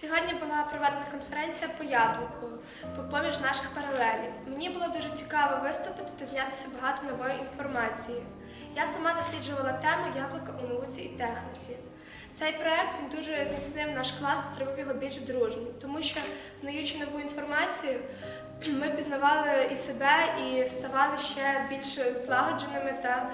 Сьогодні була проведена конференція по яблуку, по поміж наших паралелів. Мені було дуже цікаво виступити та знятися багато нової інформації. Я сама досліджувала тему яблука у науці і техніці. Цей проект він дуже зміцнив наш клас та зробив його більш дружнім, тому що, знаючи нову інформацію, ми пізнавали і себе, і ставали ще більш злагодженими та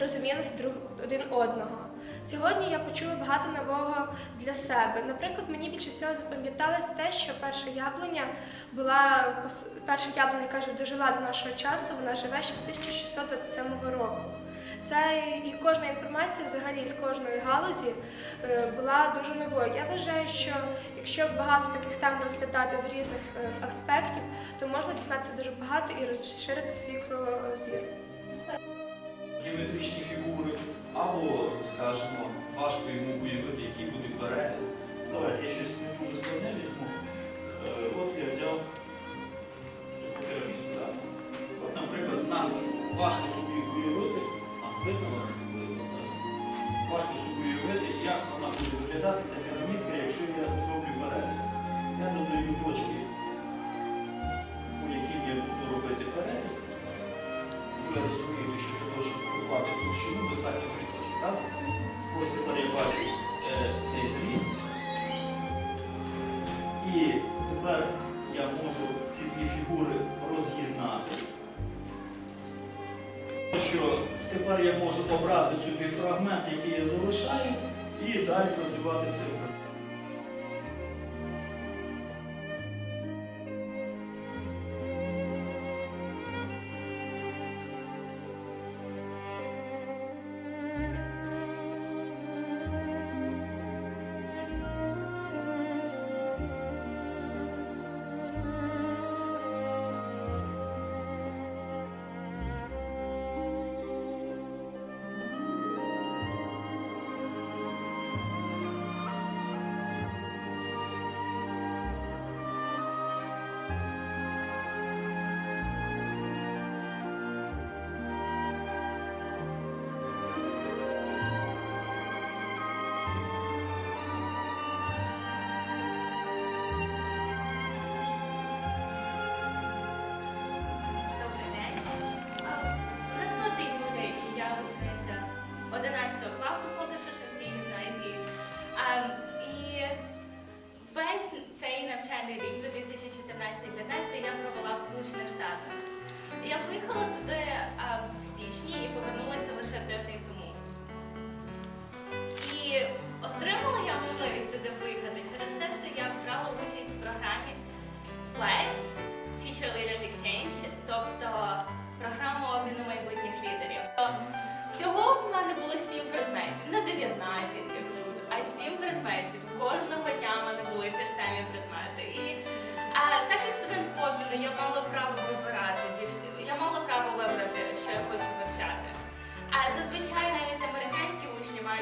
розумілися друг один одного. Сьогодні я почула багато нового для себе. Наприклад, мені більше всього запам'яталось те, що перша яблуня була перша яблуня, яка дожила до нашого часу, вона живе ще з 1627 року. Це і кожна інформація взагалі з кожної галузі е, була дуже новою. Я вважаю, що якщо багато таких тем розглядати з різних е, аспектів, то можна дізнатися дуже багато і розширити свій кругозір. геометричні фігури, або, скажімо, важко йому уявити, який буде переріз. Давайте я щось не дуже складне візьму. Е, От я взяв піраміду. От, наприклад, нам важко тепер я можу обрати собі фрагмент, який я залишаю, і далі працювати з цим.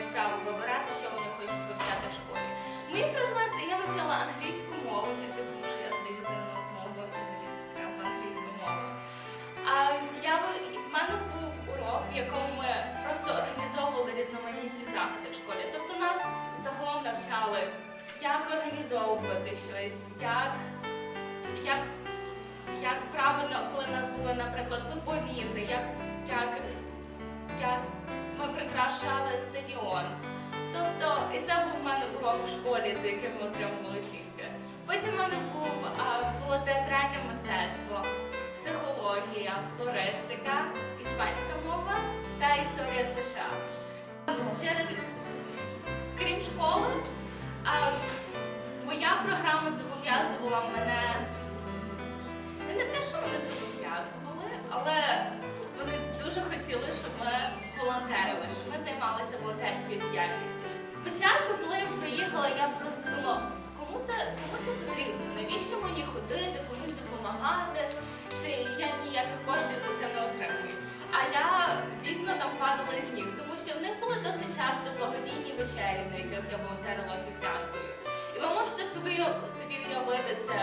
Мають право вибирати, що вони хочуть вивчати в школі. Мої предмети я вивчала англійську мову, тільки тому що я здаю тому мені треба англійську мову. А я в мене був урок, в якому ми просто організовували різноманітні заходи в школі. Тобто нас загалом навчали, як організовувати щось, як, як, як правильно, прикрашали стадіон. Тобто, і це був в мене урок в школі, за яким ми отримували оцінки. Потім в мене був, а, було театральне мистецтво, психологія, флористика, іспанська мова та історія США. Через крім школи, волонтерили, щоб ми займалися волонтерською діяльністю. Спочатку, коли я приїхала, я просто думала, кому це, кому це потрібно? Навіщо мені ходити, комусь допомагати? Чи я ніяких коштів за це не отримую? А я дійсно там падала з ніг, тому що в них були досить часто благодійні вечері, на яких я волонтерила офіціанткою. І ви можете собі, собі уявити це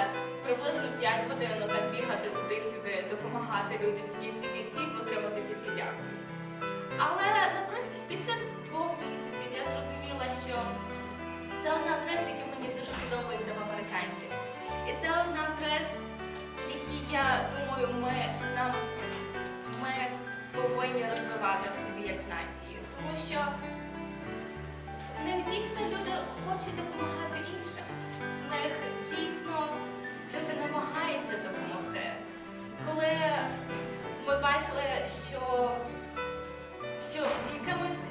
приблизно 5 годин бігати туди-сюди, допомагати людям в кінці кінців, отримати тільки дякую. Але ну, наприклад, після двох місяців я зрозуміла, що це одна з рис, які мені дуже подобаються в американців. І це одна з рис, які я думаю, ми нам ми повинні розвивати в собі як націю. Тому що в них дійсно люди хочуть допомагати іншим. В них дійсно люди намагаються допомогти. Коли ми бачили, що що якимось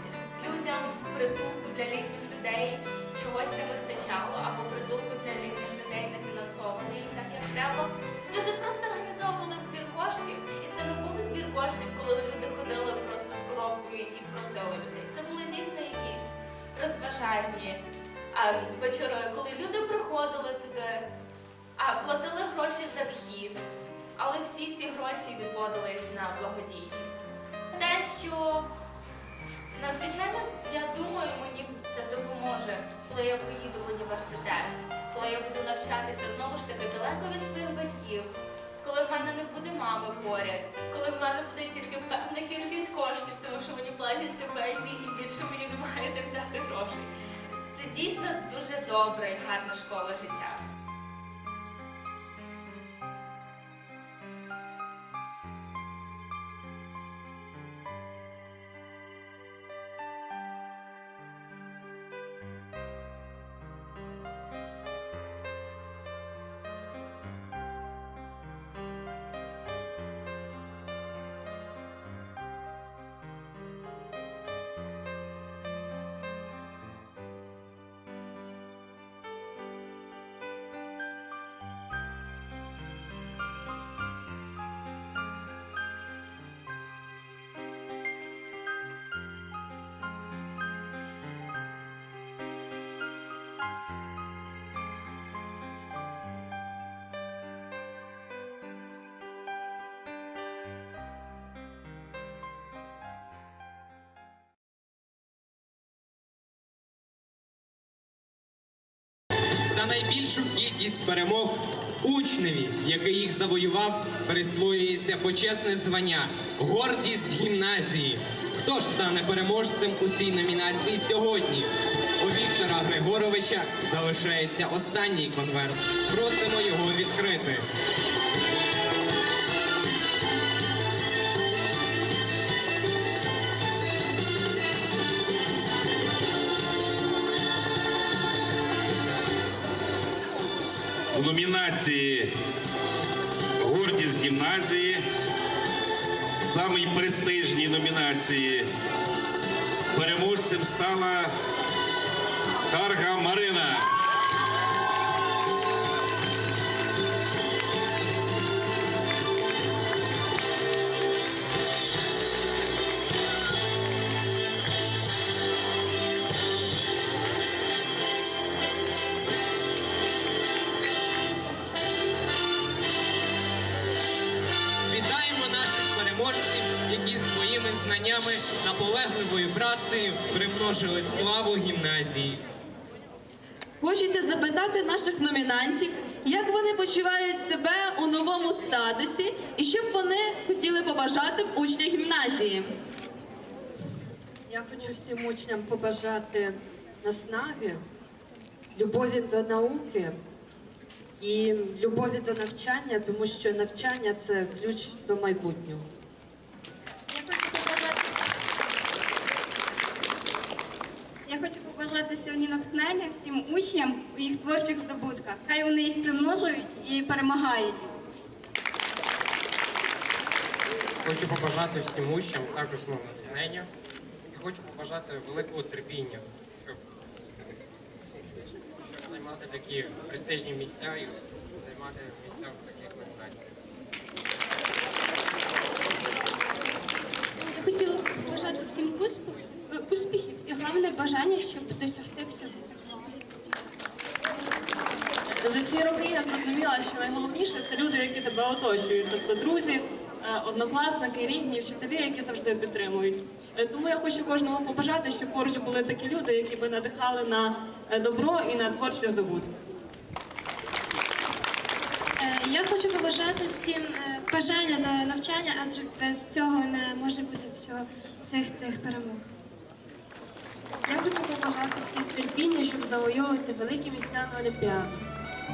людям в притулку для літніх людей чогось не вистачало, або притулку для літніх людей не фінансований так, як треба, люди просто організовували збір коштів. І це не був збір коштів, коли люди ходили просто з коробкою і просили людей. Це були дійсно якісь розважальні ем, вечори, коли люди приходили туди, а платили гроші за вхід, але всі ці гроші відводились на благодійність. Що надзвичайно, я думаю, мені це допоможе, коли я поїду в університет, коли я буду навчатися знову ж таки далеко від своїх батьків, коли в мене не буде мами поряд, коли в мене буде тільки певна кількість коштів, тому що мені платять стипендії і більше мені немає де взяти грошей. Це дійсно дуже добра і гарна школа життя. Найбільшу кількість перемог учневі, який їх завоював, присвоюється почесне звання гордість гімназії. Хто ж стане переможцем у цій номінації сьогодні? У Віктора Григоровича залишається останній конверт. Просимо його відкрити. Номінації Гордість гімназії, самій престижній номінації. Переможцем стала Тарга Марина. Своїми знаннями наполегливою працею примножили славу гімназії. Хочеться запитати наших номінантів, як вони почувають себе у новому статусі і що б вони хотіли побажати учням гімназії. Я хочу всім учням побажати наснаги, любові до науки і любові до навчання, тому що навчання це ключ до майбутнього. Я хочу побажати натхнення всім учням у їх творчих здобутках. Хай вони їх примножують і перемагають. Хочу побажати всім учням також мого натхнення. І хочу побажати великого терпіння, щоб, щоб займати такі престижні місця і займати місця в таких. Я хотіла побажати всім успіх- е, успіхів і головне бажання, щоб досягти всього. За ці роки я зрозуміла, що найголовніше це люди, які тебе оточують, тобто друзі, е, однокласники, рідні, вчителі, які завжди підтримують. Е, Тому я хочу кожному побажати, щоб поруч були такі люди, які би надихали на е, добро і на творчі здобутки. Я хочу побажати всім бажання до навчання, адже без цього не може бути всього, всіх цих перемог. Я хочу побажати всім терпіння, щоб завойовувати великі місця на Олімпіаду.